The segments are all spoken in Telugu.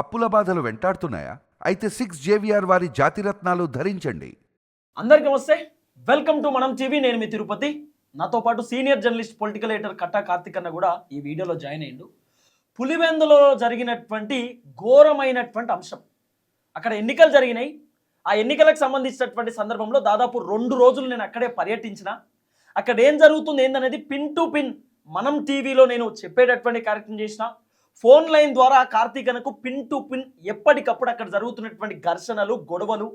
అప్పుల బాధలు వెంటాడుతున్నాయా? అయితే సిక్స్ జేవిఆర్ వారి జాతిరత్నాలు ధరించండి. అందరికీ నమస్తే. Welcome to Manam TV. నేను మీ తిరుపతి. నాతో పాటు senior journalist political editor Katta Karthik అన్న కూడా ఈ వీడియోలో జాయిన్ అయ్యిండు. పులివెందులో జరిగినటువంటి ఘోరమైనటువంటి అంశం. అక్కడ ఎన్నికలు జరిగినాయి. ఆ ఎన్నికలకు సంబంధించినటువంటి సందర్భంలో దాదాపు రెండు రోజులు నేను అక్కడే పర్యటించిన. అక్కడ ఏం జరుగుతుంది ఏందనేది పిన్ టు పిన్ మనం టీవీలో నేను చెప్పేటటువంటి కార్యక్రమం చేసిన. ఫోన్ లైన్ ద్వారా కార్తీకనకు పిన్ టు పిన్ ఎప్పటికప్పుడు అక్కడ జరుగుతున్నటువంటి ఘర్షణలు గొడవలు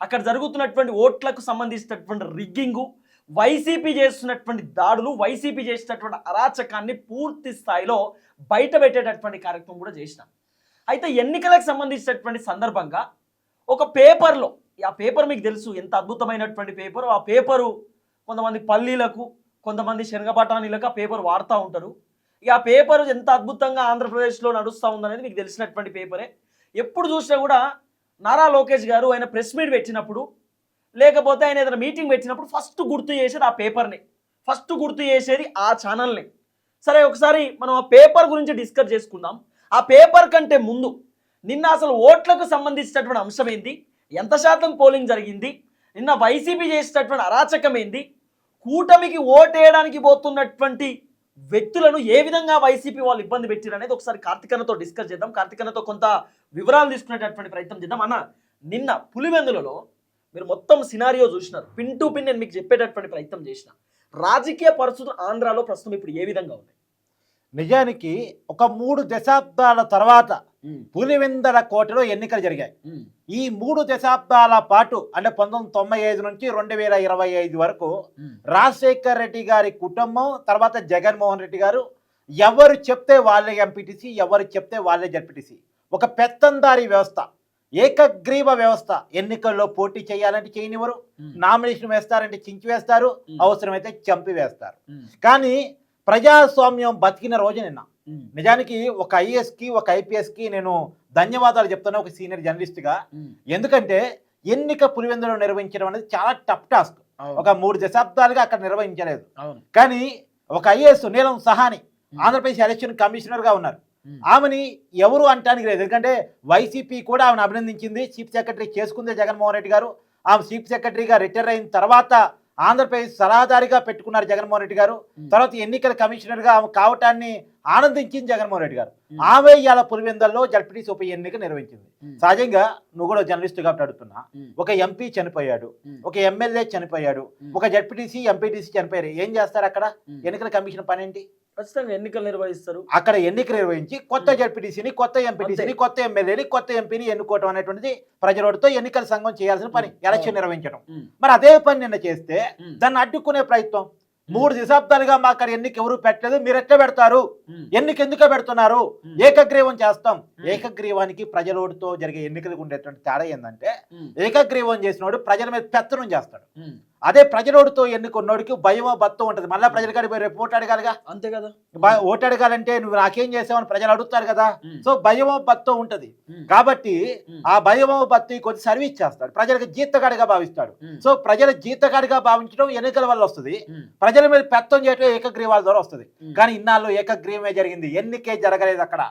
అక్కడ జరుగుతున్నటువంటి ఓట్లకు సంబంధించినటువంటి రిగ్గింగు వైసీపీ చేస్తున్నటువంటి దాడులు వైసీపీ చేసినటువంటి అరాచకాన్ని పూర్తి స్థాయిలో బయట పెట్టేటటువంటి కార్యక్రమం కూడా చేసిన. అయితే ఎన్నికలకు సంబంధించినటువంటి సందర్భంగా ఒక పేపర్లో ఆ పేపర్ మీకు తెలుసు ఎంత అద్భుతమైనటువంటి పేపర్ ఆ పేపరు కొంతమంది పల్లీలకు కొంతమంది శనగపటానీలకు ఆ పేపర్ వాడుతూ ఉంటారు. ఇక ఆ పేపర్ ఎంత అద్భుతంగా ఆంధ్రప్రదేశ్లో నడుస్తూ ఉందనేది మీకు తెలిసినటువంటి పేపరే. ఎప్పుడు చూసినా కూడా నారా లోకేష్ గారు ఆయన ప్రెస్ మీట్ పెట్టినప్పుడు లేకపోతే ఆయన ఏదైనా మీటింగ్ పెట్టినప్పుడు ఫస్ట్ గుర్తు చేసేది ఆ పేపర్ని. ఫస్ట్ గుర్తు చేసేది ఆ ఛానల్ని. సరే ఒకసారి మనం ఆ పేపర్ గురించి డిస్కస్ చేసుకుందాం. ఆ పేపర్ కంటే ముందు నిన్న అసలు ఓట్లకు సంబంధించినటువంటి అంశం ఏంది? ఎంత శాతం పోలింగ్ జరిగింది? నిన్న వైసీపీ చేసినటువంటి అరాచకం ఏంది? కూటమికి ఓటేయడానికి పోతున్నటువంటి వ్యక్తులను ఏ విధంగా వైసీపీ వాళ్ళు ఇబ్బంది పెట్టారు అనేది ఒకసారి కార్తికన్నతో డిస్కస్ చేద్దాం. కార్తికన్నతో కొంత వివరాలు తీసుకునేటటువంటి ప్రయత్నం చేద్దాం. అన్న నిన్న పులివెందులలో మీరు మొత్తం సినారియో చూసినారు. పిన్ టు పిన్ నేను మీకు చెప్పేటటువంటి ప్రయత్నం చేసిన. రాజకీయ పరిస్థితులు ఆంధ్రాలో ప్రస్తుతం ఇప్పుడు ఏ విధంగా ఉన్నాయి? నిజానికి ఒక మూడు దశాబ్దాల తర్వాత పులివెందల కోటలో ఎన్నికలు జరిగాయి. ఈ మూడు దశాబ్దాల పాటు అంటే పంతొమ్మిది తొంభై ఐదు నుంచి రెండు వేల ఇరవై ఐదు వరకు రాజశేఖర్ రెడ్డి గారి కుటుంబం తర్వాత జగన్మోహన్ రెడ్డి గారు ఎవరు చెప్తే వాళ్ళే ఎంపీటీసీ ఎవరు చెప్తే వాళ్ళే జడ్పీటీసీ ఒక పెత్తందారి వ్యవస్థ ఏకగ్రీవ వ్యవస్థ. ఎన్నికల్లో పోటీ చేయాలంటే చేయనివ్వరు. నామినేషన్ వేస్తారంటే చించి వేస్తారు అవసరమైతే చంపి వేస్తారు కానీ ప్రజాస్వామ్యం బతికిన రోజు నిన్న. నిజానికి ఒక ఐఏఎస్కి ఒక ఐపీఎస్కి నేను ధన్యవాదాలు చెప్తాను ఒక సీనియర్ జర్నలిస్ట్గా. ఎందుకంటే ఎన్నిక పులివెందులో నిర్వహించడం అనేది చాలా టఫ్ టాస్క్. ఒక మూడు దశాబ్దాలుగా అక్కడ నిర్వహించలేదు. కానీ ఒక ఐఏఎస్ నీలం సహాని ఆంధ్రప్రదేశ్ ఎలక్షన్ కమిషనర్గా ఉన్నారు. ఆమెని ఎవరు అంటానికి లేదు. ఎందుకంటే వైసీపీ కూడా ఆమెను అభినందించింది. చీఫ్ సెక్రటరీ చేసుకుంది జగన్మోహన్ రెడ్డి గారు. ఆమె చీఫ్ సెక్రటరీగా రిటైర్ అయిన తర్వాత ఆంధ్రప్రదేశ్ సలహాదారిగా పెట్టుకున్నారు జగన్మోహన్ రెడ్డి గారు. తర్వాత ఎన్నికల కమిషనర్గా ఆమె కావటాన్ని ఆనందించింది జగన్మోహన్ రెడ్డి గారు. ఆమె ఇవాళ పులివెందల్లో జడ్పీటీసీ ఉప ఎన్నిక నిర్వహించింది. సహజంగా నువ్వు కూడా జర్నలిస్ట్ కాబట్టి అడుగుతున్నా. ఒక ఎంపీ చనిపోయాడు. ఒక ఎమ్మెల్యే చనిపోయాడు. ఒక జడ్పీటీసీ ఎంపీటీసీ చనిపోయారు. ఏం చేస్తారు అక్కడ? ఎన్నికల కమిషన్ పని ఏంటి ఖచ్చితంగా ఎన్నికలు నిర్వహిస్తారు. అక్కడ ఎన్నిక నిర్వహించి కొత్త జడ్పీటీసీని కొత్త ఎంపీటీసీని కొత్త ఎమ్మెల్యేని కొత్త ఎంపీని ఎన్నుకోవటం అనేటువంటిది ప్రజలతో ఎన్నికల సంఘం చేయాల్సిన పని ఎలక్షన్ నిర్వహించడం మరి అదే పని నిన్న చేస్తే దాన్ని అడ్డుకునే ప్రయత్నం. మూడు దశాబ్దాలుగా మా అక్కడ ఎన్నిక ఎవరు పెట్టలేదు మీరు ఎట్లా పెడతారు? ఎన్నిక ఎందుకు పెడుతున్నారు? ఏకగ్రీవం చేస్తాం. ఏకగ్రీవానికి ప్రజలోడితో జరిగే ఎన్నికలకు ఉండేటువంటి తేడా ఏంటంటే ఏకగ్రీవం చేసినోడు ప్రజల మీద పెత్తనం చేస్తాడు. అదే ప్రజలోడితో ఎన్నుకున్నోడికి భయమో బత్తం ఉంటుంది. మళ్ళీ ప్రజల కాడికి పోయి రేపు ఓటు అడగాలిగా? అంతే కదా. ఓటు అడగాలంటే నువ్వు నాకేం చేసావని ప్రజలు అడుగుతారు కదా. సో భయమో బత్తం ఉంటది. కాబట్టి ఆ భయమో బత్తి కొద్ది సర్వీస్ చేస్తాడు. ప్రజలకు జీతగాడిగా భావిస్తాడు. సో ప్రజల జీతగాడిగా భావించడం ఎన్నికల వల్ల వస్తుంది. ప్రజల మీద పెత్తం చేయడం ఏకగ్రీవాల ద్వారా వస్తుంది. కానీ ఇన్నాళ్ళు ఏకగ్రీవమే జరిగింది. ఎన్నికే జరగలేదు అక్కడ.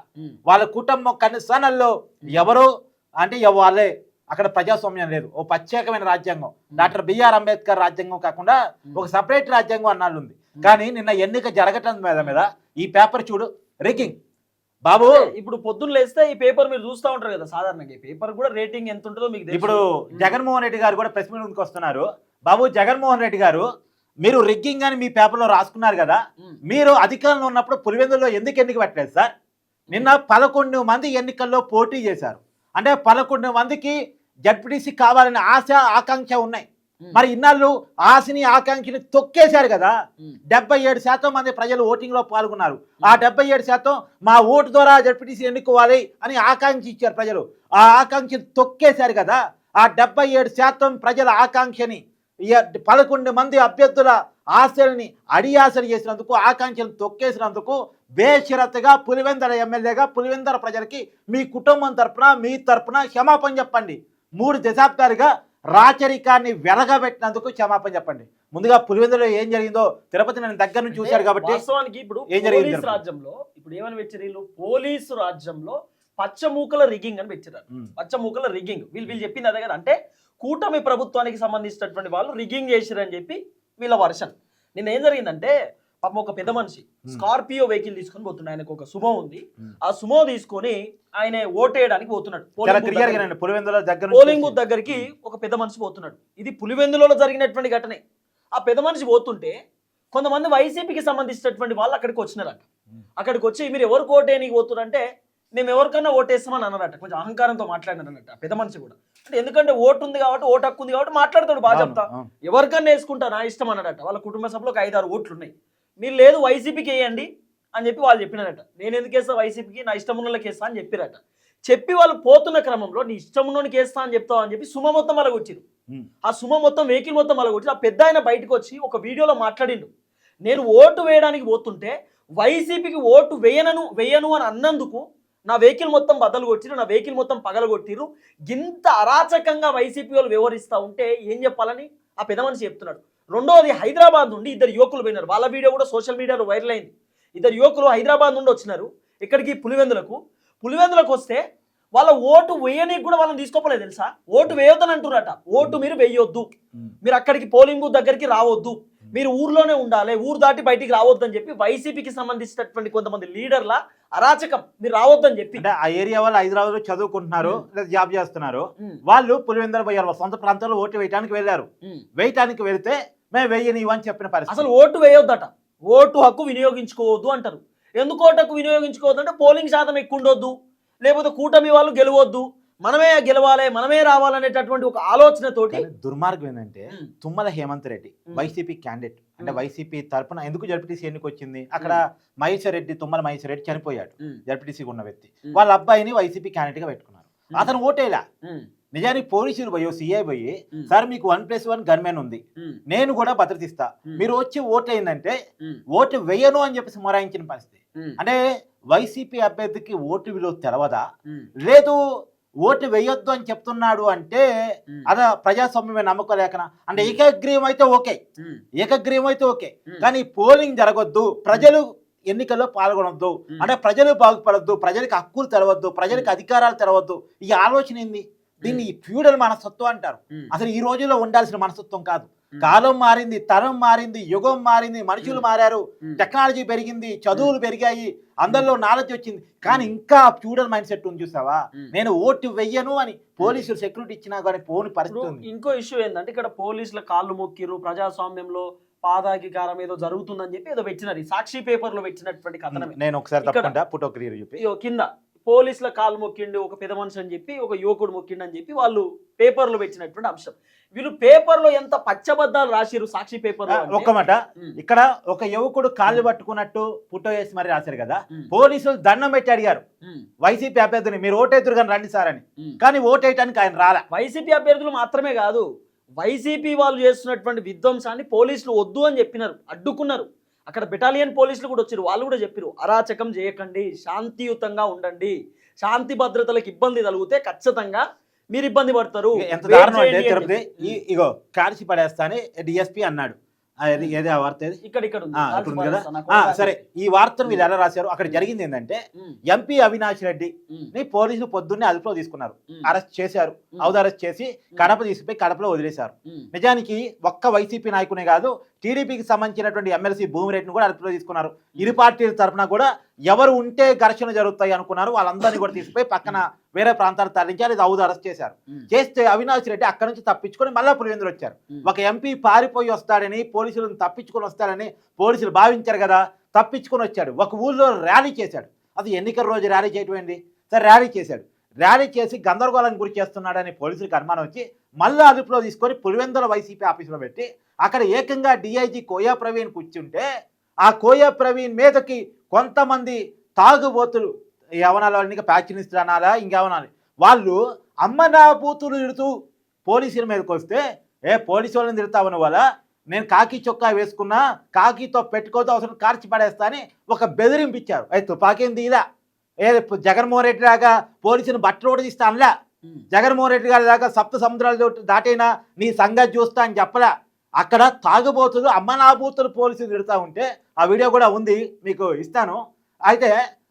వాళ్ళ కుటుంబం కనీసానల్లో ఎవరో అంటే వాళ్ళే అక్కడ ప్రజాస్వామ్యం లేదు. ఓ ప్రత్యేకమైన రాజ్యాంగం. డాక్టర్ బిఆర్ అంబేద్కర్ రాజ్యాంగం కాకుండా ఒక సపరేట్ రాజ్యాంగం అన్నాళ్ళు ఉంది. కానీ నిన్న ఎన్నిక జరగటం మీద మీద ఈ పేపర్ చూడు రిగ్గింగ్ బాబు! ఇప్పుడు పొద్దున్న లేస్తే ఈ పేపర్ మీరు చూస్తూ ఉంటారు కదా సాధారణంగా. ఈ పేపర్ కూడా రేటింగ్ ఎంత ఉంటుందో మీకు. ఇప్పుడు జగన్మోహన్ రెడ్డి గారు కూడా ప్రెస్ మీట్ ముందుకు వస్తున్నారు. బాబు జగన్మోహన్ రెడ్డి గారు మీరు రిగ్గింగ్ అని మీ పేపర్లో రాసుకున్నారు కదా మీరు అధికారంలో ఉన్నప్పుడు పులివెందులో ఎందుకు ఎన్నిక పెట్టలేదు సార్? నిన్న పదకొండు మంది ఎన్నికల్లో పోటీ చేశారు. అంటే పదకొండు మందికి జడ్పీటీసీ కావాలనే ఆశ ఆకాంక్ష ఉన్నాయి. మరి ఇన్నాళ్ళు ఆశని ఆకాంక్షని తొక్కేశారు కదా. డెబ్బై ఏడు శాతం మంది ప్రజలు ఓటింగ్లో పాల్గొన్నారు. ఆ డెబ్బై ఏడు శాతం మా ఓటు ద్వారా జడ్పీటీసీ ఎన్నుకోవాలి అని ఆకాంక్ష ఇచ్చారు ప్రజలు. ఆ ఆకాంక్షని తొక్కేశారు కదా. ఆ డెబ్బై ఏడు శాతం ప్రజల ఆకాంక్షని పదకొండు మంది అభ్యర్థుల ఆశల్ని అడియాసలు చేసినందుకు ఆకాంక్షలు తొక్కేసినందుకు బేషరతుగా పులివెందర ఎమ్మెల్యేగా పులివెందర ప్రజలకి మీ కుటుంబం తరపున మీ తరపున క్షమాపణ చెప్పండి. మూడు దశాబ్దాలుగా రాచరికాన్ని వెలగబెట్టినందుకు క్షమాపణ చెప్పండి. ముందుగా పులివెందులో ఏం జరిగిందో తిరుపతి నేను దగ్గర నుంచి చూశారు కాబట్టి వాస్తవానికి ఇప్పుడు ఏం జరిగింది. రాజ్యంలో ఇప్పుడు ఏమని వీళ్ళు పోలీసు రాజ్యంలో పచ్చమూకల రిగ్గింగ్ అని పెట్టారు. పచ్చమూకల రిగ్గింగ్ వీళ్ళు వీళ్ళు చెప్పింది అదే కదా. అంటే కూటమి ప్రభుత్వానికి సంబంధించినటువంటి వాళ్ళు రిగ్గింగ్ చేసిరని చెప్పి వీళ్ళ వర్షన్. నిన్న ఏం జరిగిందంటే పాపం ఒక పెద్ద మనిషి. స్కార్పియో వెహికల్ తీసుకొని పోతున్నాడు. ఆయనకు ఒక సుమో ఉంది. ఆ సుమో తీసుకొని ఆయన ఓటేయడానికి పోతున్నాడు. పులివెందుల దగ్గర పోలింగ్ బూత్ దగ్గరికి ఒక పెద్ద మనిషి పోతున్నాడు. ఇది పులివెందులలో జరిగినటువంటి ఘటనే. ఆ పెద్ద మనిషి పోతుంటే కొంతమంది వైసీపీకి సంబంధించినటువంటి వాళ్ళు అక్కడికి వచ్చినారట. అక్కడికి వచ్చి మీరు ఎవరికి ఓటేయనికి పోతున్నారంటే మేము ఎవరికన్నా ఓటేస్తామని అన్నారట. కొంచెం అహంకారంతో మాట్లాడినారన్నట్టు ఆ పెద్ద మనిషి కూడా. అంటే ఎందుకంటే ఓటు ఉంది కాబట్టి ఓటు హక్కు ఉంది కాబట్టి మాట్లాడతాడు బాగా చెప్తా. ఎవరికన్నా వేసుకుంటా నా ఇష్టం అన్నాడట. వాళ్ళ కుటుంబ సభలో ఒక ఐదారు ఓట్లు ఉన్నాయి. మీరు లేదు వైసీపీకి వేయండి అని చెప్పి వాళ్ళు చెప్పినారట. నేను ఎందుకు వేస్తా వైసీపీకి నా ఇష్టం ఉన్నోళ్ళకి వేస్తా అని చెప్పిరట. చెప్పి వాళ్ళు పోతున్న క్రమంలో నీ ఇష్టం ఉన్నోనికి వేస్తా అని చెప్తావు అని చెప్పి సుమ మొత్తం ఉమ్. ఆ సుమ మొత్తం వెహికల్ మొత్తం అలగొచ్చి ఆ పెద్ద ఆయన బయటకు వచ్చి ఒక వీడియోలో మాట్లాడిండు. నేను ఓటు వేయడానికి పోతుంటే వైసీపీకి ఓటు వేయనను వేయను అని అన్నందుకు నా వెహికల్ మొత్తం బద్దలు కొట్టిరు నా వెహికల్ మొత్తం పగలగొట్టిరు గింత అరాచకంగా వైసీపీ వాళ్ళు వ్యవహరిస్తూ ఉంటే ఏం చెప్పాలని ఆ పెద్ద మనిషి చెప్తున్నాడు. రెండోది హైదరాబాద్ నుండి ఇద్దరు యువకులు పోయినారు. వాళ్ళ వీడియో కూడా సోషల్ మీడియాలో వైరల్ అయింది. ఇద్దరు యువకులు హైదరాబాద్ నుండి వచ్చినారు. ఇక్కడికి పులివెందులకు. పులివెందులకు వస్తే వాళ్ళ ఓటు వేయనీకి కూడా వాళ్ళని తీసుకోపోలేదు తెలుసా? ఓటు వేయొద్దని అంటున్నారట. ఓటు మీరు వేయొద్దు. మీరు అక్కడికి పోలింగ్ బూత్ దగ్గరికి రావద్దు. మీరు ఊర్లోనే ఉండాలి. ఊరు దాటి బయటికి రావద్దు అని చెప్పి వైసీపీకి సంబంధించినటువంటి కొంతమంది లీడర్ల అరాచకం మీరు రావద్దని చెప్పి అంటే ఆ ఏరియా వాళ్ళు హైదరాబాద్లో చదువుకుంటున్నారు. లేదా జాబ్ చేస్తున్నారు. వాళ్ళు పులివెందుల పోయారు. వాళ్ళ సొంత ప్రాంతంలో ఓటు వేయడానికి వెళ్ళారు. వేయటానికి వెళ్తే మేము వేయనివ్వు అని చెప్పిన పరిస్థితి. అసలు ఓటు వేయొద్దట. ఓటు హక్కు వినియోగించుకోవద్దు అంటారు. ఎందుకు ఓటు హక్కు వినియోగించుకోవద్దు అంటే పోలింగ్ శాతం ఎక్కువ ఉండొద్దు లేకపోతే కూటమి వాళ్ళు గెలవద్దు. మనమే గెలవాలి మనమే రావాలనేటటువంటి ఒక ఆలోచనతోటి దుర్మార్గం ఏంటంటే తుమ్మల హేమంత్ రెడ్డి. YCP candidate. అంటే. వైసీపీ తరపున ఎందుకు జడ్పీటీసీ ఎన్నిక వచ్చింది? అక్కడ మహేశ్వర్ రెడ్డి తుమ్మల మహేశ్వర్ రెడ్డి చనిపోయాడు ఉమ్, జడ్పీటీసీ ఉన్న వ్యక్తి. వాళ్ళ అబ్బాయిని వైసీపీ క్యాండిడేట్గా పెట్టుకున్నారు అతను ఓటేలా? నిజానికి పోలీసులు పోయి సిఐ పోయి సార్ మీకు వన్ ప్లస్ వన్ గన్మెన్ ఉంది. నేను కూడా భద్రత ఇస్తా ఉమ్, మీరు వచ్చి ఓటు అయిందంటే ఓటు వేయను అని చెప్పేసి మొరాయించిన పరిస్థితి. అంటే వైసీపీ అభ్యర్థికి ఓటు విలువ తెలవదా? లేదు ఓటు వేయొద్దు అని చెప్తున్నాడు అంటే అద ప్రజాస్వామ్యమే నమ్మకలేకనా అంటే ఏకగ్రీవం అయితే ఓకే. ఏకగ్రీవం అయితే ఓకే. కానీ పోలింగ్ జరగొద్దు. ప్రజలు ఎన్నికల్లో పాల్గొనొద్దు. అంటే ప్రజలు బాగుపడొద్దు. ప్రజలకు హక్కులు తెలవద్దు. ప్రజలకు అధికారాలు తెలవద్దు. ఈ ఆలోచన ఏంది? దీన్ని ఫ్యూడల్ మనస్తత్వం అంటారు. అసలు ఈ రోజుల్లో ఉండాల్సిన మనస్తత్వం కాదు. కాలం మారింది తరం మారింది యుగం మారింది మనుషులు. మారారు టెక్నాలజీ పెరిగింది చదువులు పెరిగాయి అందరిలో నాలెడ్జ్ వచ్చింది. కానీ ఇంకా ఫ్యూడల్ మైండ్ సెట్ ఉంది చూసావా. నేను ఓటు వెయ్యను అని పోలీసులు సెక్యూరిటీ ఇచ్చినా కానీ పోని పరిస్థితి ఇంకో ఇష్యూ ఏంటంటే ఇక్కడ పోలీసుల కాళ్ళు మొక్కిరు ప్రజాస్వామ్యంలో పాదాకికారం ఏదో జరుగుతుందని చెప్పి ఏదో పెట్టినారు. ఈ సాక్షి పేపర్లో పెట్టినటువంటి కథనమే. నేను ఒకసారి తప్పకుండా చెప్పి కింద పోలీసుల కాలు మొక్కిండు ఒక పెద్ద మనిషి అని చెప్పి ఒక యువకుడు మొక్కిండు అని చెప్పి వాళ్ళు పేపర్లో పెట్టినటువంటి అంశం. వీళ్ళు పేపర్లో ఎంత పచ్చబద్దాలు రాసిరు సాక్షి పేపర్ ఒక్క మాట. ఇక్కడ ఒక యువకుడు కాళ్ళు పట్టుకున్నట్టు ఫోటో వేసి మరి రాశారు కదా. పోలీసులు దండం పెట్టి అడిగారు. వైసీపీ అభ్యర్థిని మీరు ఓటేతురు కానీ రండి సార్ అని. కానీ ఓటేయటానికి ఆయన రాలా. వైసీపీ అభ్యర్థులు మాత్రమే కాదు వైసీపీ వాళ్ళు చేస్తున్నటువంటి విధ్వంసాన్ని పోలీసులు వద్దు అని చెప్పినారు అడ్డుకున్నారు. అక్కడ బెటాలియన్ పోలీసులు కూడా వచ్చారు వాళ్ళు కూడా చెప్పారు అరాచకం చేయకండి శాంతియుతంగా ఉండండి. శాంతి భద్రతలకు ఇబ్బంది కలిగితే ఖచ్చితంగా మీరు ఇబ్బంది పడతారు. ఎంత దారుణం అంటే తిరుపతి ఇగో కాల్చి డిఎస్పీ అన్నాడు. ఏది ఆ వార్త ఇక్కడ ఇక్కడ కదా. సరే ఈ వార్తను వీళ్ళు ఎలా రాశారు? అక్కడ జరిగింది ఏంటంటే ఎంపీ అవినాష్ రెడ్డి ని పోలీసులు పొద్దున్నే అదుపులో తీసుకున్నారు. అరెస్ట్ చేశారు హౌస్ అరెస్ట్ చేసి కడప తీసుకుపోయి కడపలో వదిలేశారు. నిజానికి ఒక్క వైసీపీ నాయకునే కాదు టీడీపీకి సంబంధించినటువంటి ఎమ్మెల్సీ భూమిరెడ్డిని కూడా అదుపులో తీసుకున్నారు. ఇరు పార్టీల తరఫున కూడా ఎవరు ఉంటే ఘర్షణ జరుగుతాయి అనుకున్నారు. వాళ్ళందరినీ కూడా తీసుకుపోయి పక్కన వేరే ప్రాంతాలకు తరలించారు. ఇది హౌస్ అరెస్ట్ చేశారు. చేస్తే అవినాష్ రెడ్డి అక్కడి నుంచి తప్పించుకొని మళ్ళా పులివెందులు వచ్చారు. ఒక ఎంపీ పారిపోయి వస్తాడని పోలీసులను తప్పించుకొని వస్తాడని పోలీసులు భావించారు కదా తప్పించుకొని వచ్చాడు. ఒక ఊళ్ళో ర్యాలీ చేశాడు. అది ఎన్నికల రోజు ర్యాలీ చేయటం ఏంటి? సరే ర్యాలీ చేశాడు. ర్యాలీ చేసి గందరగోళానికి గురి చేస్తున్నాడని పోలీసులకు అనుమానం వచ్చి మళ్ళీ అదుపులో తీసుకొని పులివెందుల వైసీపీ ఆఫీసులో పెట్టి అక్కడ ఏకంగా డిఐజీ కోయా ప్రవీణ్ కూర్చుంటే ఆ కోయా ప్రవీణ్ మీదకి కొంతమంది తాగుబోతులు యవనాల వాళ్ళని ప్యాచినిస్టులు అనాలా ఇంకేమనాలి వాళ్ళు అమ్మ నా బూతులు తిడుతూ పోలీసుల మీదకి వస్తే ఏ పోలీసు వాళ్ళని తిడతావు వల్ల నేను కాకి చొక్కా వేసుకున్నా కాకితో పెట్టుకోదు అవసరం కార్చి పడేస్తా అని ఒక బెదిరింపిచ్చారు అయితే తుపాకీని తీలా ఏ జగన్మోహన్ రెడ్డి లాగా పోలీసుని బట్టలు కూడా తీస్తా జగన్మోహన్ రెడ్డి గారి దాకా సప్త సముద్రాలు దాటి- దాటైనా? నీ సంగతి చూస్తా అని చెప్పలా అక్కడ తాగుబోతులు అమ్మనాబూతులు పోలీసులు తిడుతూ ఉంటే ఆ వీడియో కూడా ఉంది మీకు ఇస్తాను. అయితే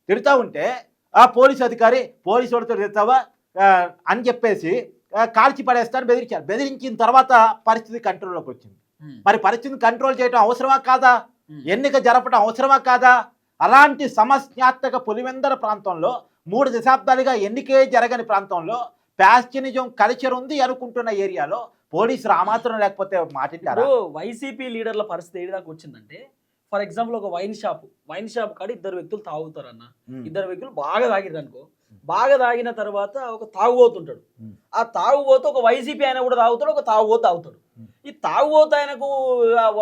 తిడుతూ ఉంటే ఆ పోలీస్ అధికారి పోలీసు వాడితో తెస్తావా ఆ, అని చెప్పేసి కాల్చి పడేస్తాను బెదిరించారు. బెదిరించిన తర్వాత పరిస్థితి కంట్రోల్లోకి వచ్చింది. మరి పరిస్థితిని కంట్రోల్ చేయడం అవసరమా కాదా? ఎన్నిక జరపడం అవసరమా కాదా? అలాంటి సమస్యాత్మక పులివెందల ప్రాంతంలో మూడు దశాబ్దాలుగా ఎన్నికే జరగని ప్రాంతంలో ప్యాస్టినిజం కల్చర్ ఉంది అనుకుంటున్న ఏరియాలో పోలీసులు ఆ మాత్రం లేకపోతే మాటింటారా ఇప్పుడు వైసీపీ లీడర్ల పరిస్థితి ఏ దాకా వచ్చిందంటే ఫర్ ఎగ్జాంపుల్ ఒక వైన్ షాప్ వైన్ షాప్ కాడ ఇద్దరు వ్యక్తులు తాగుతారు అన్న. ఇద్దరు వ్యక్తులు బాగా తాగిర్రు అనుకో బాగా తాగిన తర్వాత ఒక తాగుబోతుంటాడు. ఆ తాగుబోతు ఒక వైసీపీ ఆయన కూడా తాగుతాడు ఒక తాగుబోతు తాగుతాడు. ఈ తాగుబోతు ఆయనకు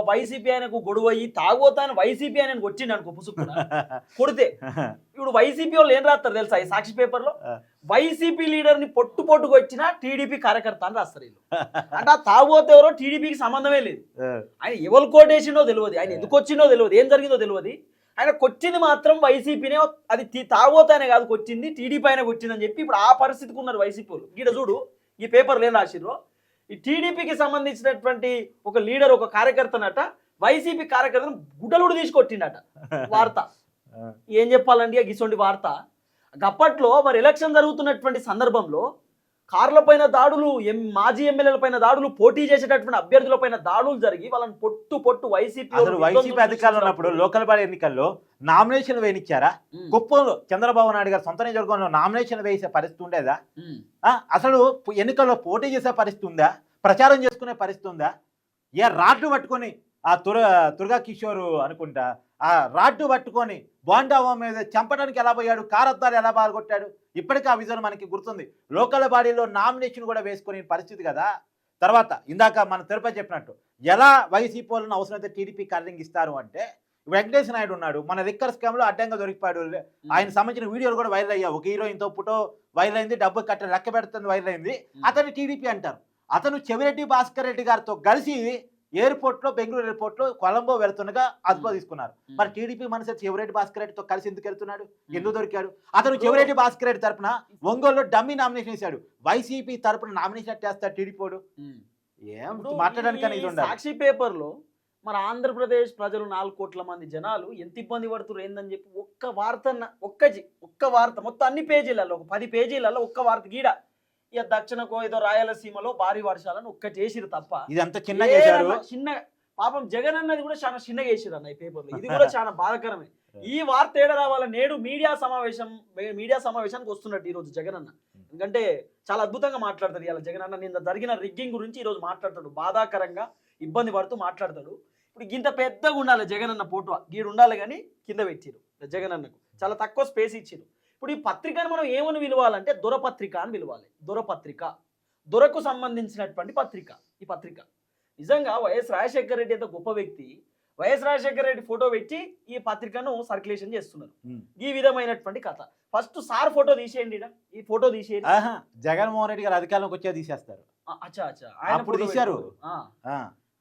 వైసీపీ ఆయనకు గొడవ అయ్యి తాగుబోతు ఆయన వైసీపీ ఆయనకు వచ్చిండు అనుకో పుసుక్కున. కొడితే ఇప్పుడు వైసీపీ వాళ్ళు ఏం రాస్తారు తెలుసా ఈ సాక్షి పేపర్లో ఆ. వైసీపీ లీడర్ని పొట్టు పొట్టుకు వచ్చిన టీడీపీ కార్యకర్త అని రాస్తారు వీళ్ళు. అంటే ఆ తాగుబోతు ఎవరో టీడీపీకి సంబంధమే లేదు. ఆయన ఎవరు కోటేసిండో తెలియదు. ఆయన ఎందుకు వచ్చిందో తెలియదు. ఏం జరిగిందో తెలియదు. ఆయన కొచ్చింది మాత్రం వైసీపీనే అది తాగోతానే కాదు కొచ్చింది టీడీపీ అయినా వచ్చిందని చెప్పి ఇప్పుడు ఆ పరిస్థితికి ఉన్నారు వైసీపీ వాళ్ళు. గీడ చూడు ఈ పేపర్లు ఏం రాసిర్రు? ఈ టీడీపీకి సంబంధించినటువంటి ఒక లీడర్ ఒక కార్యకర్తనట వైసీపీ కార్యకర్తను గుడ్డలుడు తీసుకొట్టిండట వార్త. ఏం చెప్పాలండి ఆ గిసొంటి వార్త? అప్పట్లో మరి ఎలక్షన్ జరుగుతున్నటువంటి సందర్భంలో కార్ల పైన దాడులు ఎం మాజీ ఎమ్మెల్యేల పైన దాడులు పోటీ చేసేటటువంటి అభ్యర్థుల పైన దాడులు జరిగి వాళ్ళని పొట్టు పొట్టు వైసీపీ అసలు వైసీపీ అధికారులు ఉన్నప్పుడు లోకల్ బాడీ ఎన్నికల్లో నామినేషన్ వేయనిచ్చారా? కుప్పంలో చంద్రబాబు నాయుడు గారు సొంత నియోజకవర్గంలో నామినేషన్ వేసే పరిస్థితి ఉండేదా? అసలు ఎన్నికల్లో పోటీ చేసే పరిస్థితి ఉందా? ప్రచారం చేసుకునే పరిస్థితి ఉందా? ఏ రాడ్డు పట్టుకొని ఆ తుర దుర్గా కిషోర్ అనుకుంటా ఆ రాడ్డు పట్టుకొని బోండావా మీద చంపడానికి ఎలా పోయాడు? కారద్దాలు ఎలా పాల్గొట్టాడు ఇప్పటికీ ఆ విజన్ మనకి గుర్తుంది. లోకల్ బాడీలో నామినేషన్ కూడా వేసుకునే పరిస్థితి కదా? తర్వాత ఇందాక మన తిరుపతి చెప్పినట్టు ఎలా వైసీపీ వాళ్ళని అవసరమైతే టీడీపీ కార్యంగా ఇస్తారు అంటే వెంకటేశ్వర నాయుడు ఉన్నాడు. మన రిక్కర్ స్కామ్లో అడ్డంగా దొరికిపోయాడు. ఆయన సంబంధించిన వీడియోలు కూడా వైరల్ అయ్యాయి. ఒక హీరోయిన్తో ఫోటో వైరల్ అయింది. డబ్బు కట్ట లెక్క పెడుతుంది వైరల్ అయింది. అతను టీడీపీ అంటారు. అతను చెవిరెడ్డి భాస్కర్ రెడ్డి గారితో కలిసి ఎయిర్పోర్ట్లో బెంగళూరు ఎయిర్పోర్ట్లో కొలంబో వెళ్తుండగా అదుపులో తీసుకున్నారు. మరి టీడీపీ మనసు చెవిరెడ్డి భాస్కర్ రెడ్డితో కలిసి ఎందుకు వెళ్తున్నాడు? ఎందుకు దొరికాడు? అతను చెవిరెడ్డి భాస్కర్ రెడ్డి తరపున ఒంగోలులో డమ్మీ నామినేషన్ వేశాడు. వైసీపీ తరపున నామినేషన్ చేస్తాడు టీడీపీడు ఏం మాట్లాడడానికి ఇది సాక్షి పేపర్లో మన ఆంధ్రప్రదేశ్ ప్రజలు నాలుగు కోట్ల మంది జనాలు ఎంత ఇబ్బంది పడుతున్నారు ఏందని చెప్పి ఒక్క వార్త ఒక్క ఒక్క వార్త మొత్తం అన్ని పేజీలలో ఒక పది పేజీలలో ఒక్క వార్త గీడ. ఇక దక్షిణకో ఏదో రాయలసీమలో భారీ వర్షాలను ఒక్క చేసిరు తప్ప ఇది అంత చిన్నగా చేశారు. ఏదన్నా చిన్న పాపం జగన్ అన్నది కూడా చాలా చిన్నగా వేసిరు అన్న ఈ పేపర్లో ఇది కూడా చాలా బాధాకరమే. ఈ వార్త ఏడ రావాల నేడు మీడియా సమావేశం మీడియా సమావేశానికి వస్తున్నట్టు ఈ రోజు జగన్ అన్న. ఎందుకంటే చాలా అద్భుతంగా మాట్లాడతాడు ఇలా జగన్ అన్న. నిన్న జరిగిన రిగ్గింగ్ గురించి ఈ రోజు మాట్లాడతాడు. బాధాకరంగా ఇబ్బంది పడుతూ మాట్లాడతాడు. ఇప్పుడు ఇంత పెద్దగా ఉండాలి జగన్ అన్న ఫోటో. గీడు ఉండాలి కానీ కింద పెట్టిరు జగన్ అన్నకు. చాలా తక్కువ స్పేస్ ఇచ్చిరు. ఇప్పుడు ఈ పత్రికను మనం ఏమని పిలవాలంటే దొరపత్రిక అని పిలవాలి. దొరపత్రిక. దొరకు సంబంధించినటువంటి పత్రిక. ఈ పత్రిక. నిజంగా వైఎస్ రాజశేఖర రెడ్డి అంత గొప్ప వ్యక్తి. వైఎస్ రాజశేఖర రెడ్డి ఫోటో పెట్టి ఈ పత్రికను సర్క్యులేషన్ చేస్తున్నారు. ఈ విధమైనటువంటి కథ. ఫస్ట్ సార్ ఫోటో తీసేయండి. ఈ ఫోటో తీసేయండి. జగన్మోహన్ రెడ్డి గారు అధికారంలోకి వచ్చే తీసేస్తారు. అచ్చా అచ్చా. అప్పుడు తీశారు.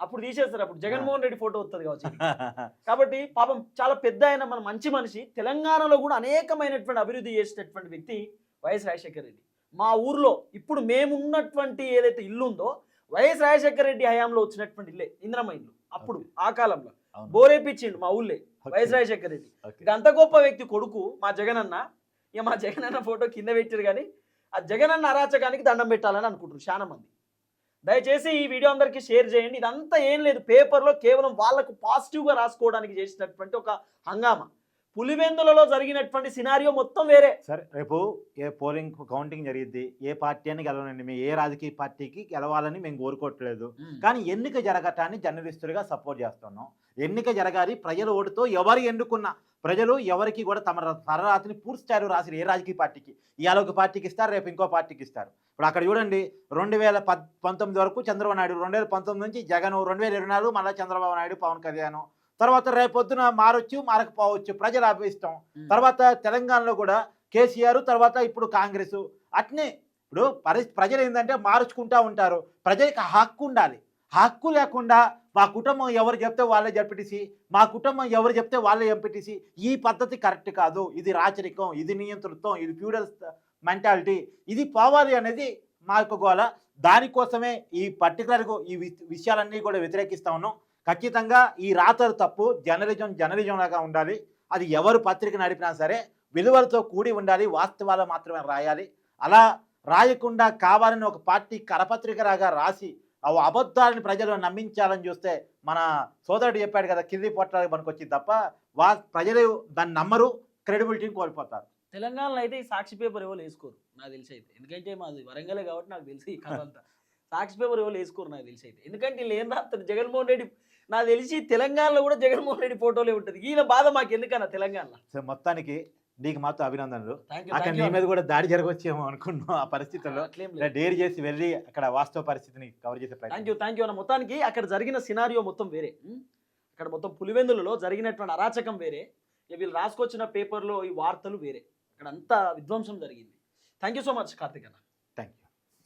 అప్పుడు తీసేస్తారు. అప్పుడు జగన్మోహన్ రెడ్డి ఫోటో వస్తుంది కావచ్చు కాబట్టి పాపం చాలా పెద్ద ఆయన మన మంచి మనిషి. తెలంగాణలో కూడా అనేకమైనటువంటి అభివృద్ధి చేసినటువంటి వ్యక్తి వైఎస్ రాజశేఖర రెడ్డి. మా ఊర్లో ఇప్పుడు మేమున్నటువంటి ఏదైతే ఇల్లు ఉందో వైఎస్ రాజశేఖర రెడ్డి హయాంలో వచ్చినటువంటి ఇల్లే ఇంద్రమ్మ ఇల్లు. అప్పుడు ఆ కాలంలో. బోరేపిచ్చిండు మా ఊళ్ళే. వైఎస్ రాజశేఖర రెడ్డి. ఇక అంత గొప్ప వ్యక్తి కొడుకు మా జగనన్న. ఇక మా జగనన్న ఫోటో కింద పెట్టారు కానీ ఆ జగనన్న అరాచకానికి దండం పెట్టాలని అనుకుంటారు చాలా మంది. దయచేసి ఈ వీడియో అందరికీ షేర్ చేయండి. ఇదంతా ఏం లేదు. పేపర్లో కేవలం వాళ్ళకు పాజిటివ్గా రాసుకోవడానికి చేసినటువంటి ఒక హంగామా. పులివెందులలో జరిగినటువంటి సినారియో మొత్తం వేరే. సరే రేపు ఏ పోలింగ్ కౌంటింగ్ జరిగిద్ది. ఏ పార్టీ అని గెలవనండి. మేము ఏ రాజకీయ పార్టీకి గెలవాలని మేము కోరుకోవట్లేదు. కానీ ఎన్నిక జరగటాన్ని జర్నలిస్టులుగా సపోర్ట్ చేస్తున్నాం. ఎన్నిక జరగాలి ప్రజల ఓటుతో ఎవరు ఎన్నుకున్నా. ప్రజలు ఎవరికి కూడా తమ తరరాతిని పూర్తి స్థాయిలో రాసిరు ఏ రాజకీయ పార్టీకి? ఇవాళ ఒక పార్టీకి ఇస్తారు రేపు ఇంకో పార్టీకి ఇస్తారు. ఇప్పుడు అక్కడ చూడండి రెండు వేల పంతొమ్మిది వరకు చంద్రబాబు నాయుడు రెండు వేల పంతొమ్మిది నుంచి జగన్ రెండు వేల ఇరవై నాలుగు మళ్ళీ చంద్రబాబు నాయుడు పవన్ కళ్యాణ్. తర్వాత రేపొద్దున మారొచ్చు మారకపోవచ్చు ప్రజల అభిష్టం. తర్వాత తెలంగాణలో కూడా కేసీఆర్ తర్వాత ఇప్పుడు కాంగ్రెస్. అట్నే ఇప్పుడు పరి ప్రజలు ఏంటంటే మార్చుకుంటా ఉంటారు. ప్రజలకు హక్కు ఉండాలి. హక్కు లేకుండా మా కుటుంబం ఎవరు చెప్తే వాళ్ళే జడ్పీటీసీ మా కుటుంబం ఎవరు చెప్తే వాళ్ళే ఎంపీటీసీ ఈ పద్ధతి కరెక్ట్ కాదు. ఇది రాచరికం ఇది నియంతృత్వం ఇది ఫ్యూడల్ మెంటాలిటీ. ఇది పోవాలి అనేది మా యొక్క గోల. దానికోసమే ఈ పర్టికులర్గా ఈ విషయాలన్నీ కూడా వ్యతిరేకిస్తా ఉన్నాం. ఖచ్చితంగా ఈ రాతలు తప్పు జర్నలిజం జర్నలిజం లాగా ఉండాలి. అది ఎవరు పత్రిక నడిపినా సరే విలువలతో కూడి ఉండాలి వాస్తవాలు మాత్రమే రాయాలి. అలా రాయకుండా కావాలని ఒక పార్టీ కరపత్రికలాగా రాసి అబద్ధాలను ప్రజలు నమ్మించాలని చూస్తే మన సోదరుడు చెప్పాడు కదా కింది పొట్టాలకు మనకు వచ్చింది తప్ప వా ప్రజలు దాన్ని నమ్మరు క్రెడిబిలిటీని కోల్పోతారు. తెలంగాణలో అయితే ఈ సాక్షి పేపర్ ఎవరు వేసుకోరు నాకు తెలిసి అయితే ఎందుకంటే మాది వరంగలే కాబట్టి నాకు తెలిసి ఈ కథ అంతా. సాక్షి పేపర్ ఎవరు వేసుకోరు నాకు తెలిసి అయితే ఎందుకంటే వీళ్ళు ఏం రాస్తారు? జగన్మోహన్ రెడ్డి నాకు తెలిసి తెలంగాణలో కూడా జగన్మోహన్ రెడ్డి ఫోటోలే ఉంటుంది. ఈయన బాధ మాకు ఎందుకన్నా తెలంగాణలో మొత్తానికి నీకు మాత్రం అభినందనలు. అక్కడ నీ మీద కూడా దాడి జరగవచ్చేమో అనుకున్నాం ఆ పరిస్థితుల్లో. డేర్ చేసి వెళ్ళి అక్కడ వాస్తవ పరిస్థితిని కవర్ చేసే థ్యాంక్ యూ థ్యాంక్ యూ అన్న మొత్తానికి అక్కడ జరిగిన సినారియో మొత్తం వేరే? అక్కడ మొత్తం పులివెందులలో జరిగినటువంటి అరాచకం వేరే. వీళ్ళు రాసుకొచ్చిన పేపర్లో ఈ వార్తలు వేరే. అక్కడ అంతా విధ్వంసం జరిగింది. Thank you so much Karthik అన్న.